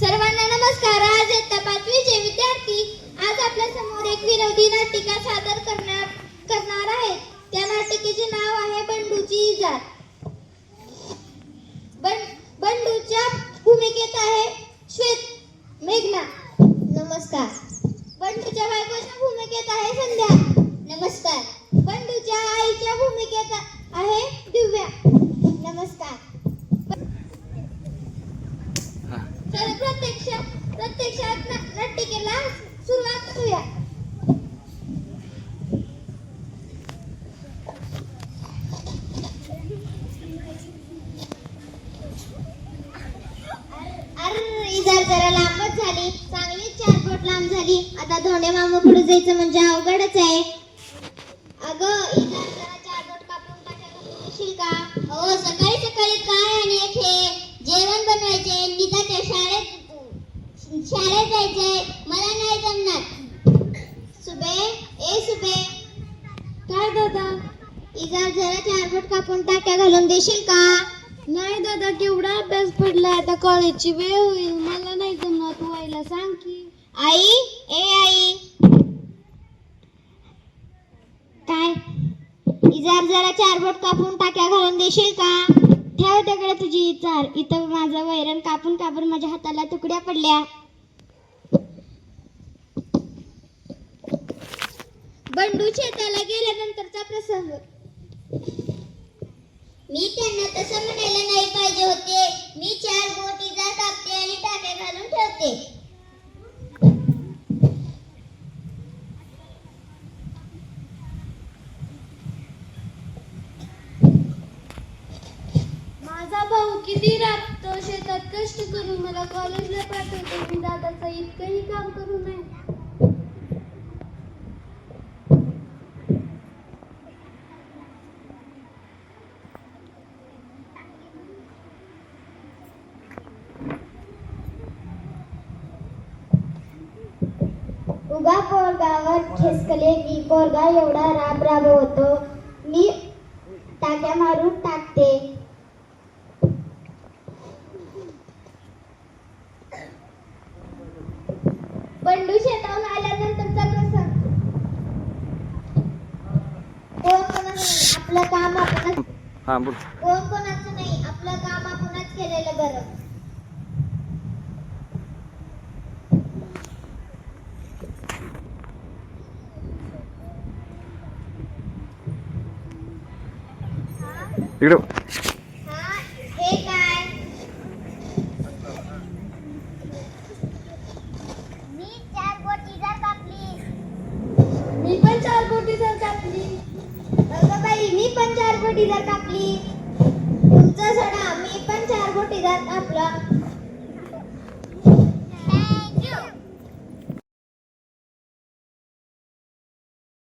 सर्वांना नमस्कार. आज इयत्ता पाचवीचे विद्यार्थी आज आपल्यासमोर एक विनोदी नाटिका सादर करणार करणार आहेत त्या नाटिकेचे नाव आहे बंडूची इजार बं बंडूच्या भूमिकेत आहे श्वेत मेघना. नमस्कार. बंडूच्या बायकोच्या भूमिकेत आहे संध्या. नमस्कार. बंडूच्या आईच्या भूमिकेत आहे दिव्या नमस्कार तर प्रत्यक्ष प्रत्यक्षात ना- नाटिकेला सुरुवात करूया. इजार जरा लांबच झाली. चांगलीच चार बोट लांब झाली. आता धोंडे मामा पुढे जायचं म्हणजे अवघडच आहे. अगं इजार जरा चार बोट कापून टाकायला का? हो सकाळी सकाळी काय आणि हे? जेवण बनवायचे नीताच्या शाळेत शाळेत जायचंय. मला नाही जमणार. सुबे ए सुबे. काय दादा? जरा कापून टाक्या घालून देशील का? नाही दादा केवढा अभ्यास आता कॉलेजची वेळ होईल. मला नाही जमणार. तू आईला सांग की. आई ए आई. काय? इजार जरा चार बोट कापून टाक्या घालून देशील का? ठेव तिकडे तुझी इचार. इथं माझं वैरण कापून कापून माझ्या हाताला तुकड्या पडल्या. बंडू शेताला गेल्यानंतरचा प्रसंग. मी त्यांना तसं म्हणायला नाही पाहिजे होते. मी चार बोटी जात आपते आणि टाक्या घालून ठेवते. माझा भाऊ किती राबतो शेतात कष्ट करून मला कॉलेजला पाठवतो. मी दादाचं इतकंही काम करू नये. उगा पोरगावर ठेसकले की पोरगा एवढा राब राबवतो मी टाक्या मारून टाकते. बंडू शेतावून आल्यानंतरचा प्रसंग. कोण कोणाचं नाही आपलं काम हां बोल. कोण कोणाचं नाही आपलं काम आपणच केलेलं बरं. इकडे हे काय मी चार मी पण चार कोटी जर मी पण चार तुमचं मी पण चार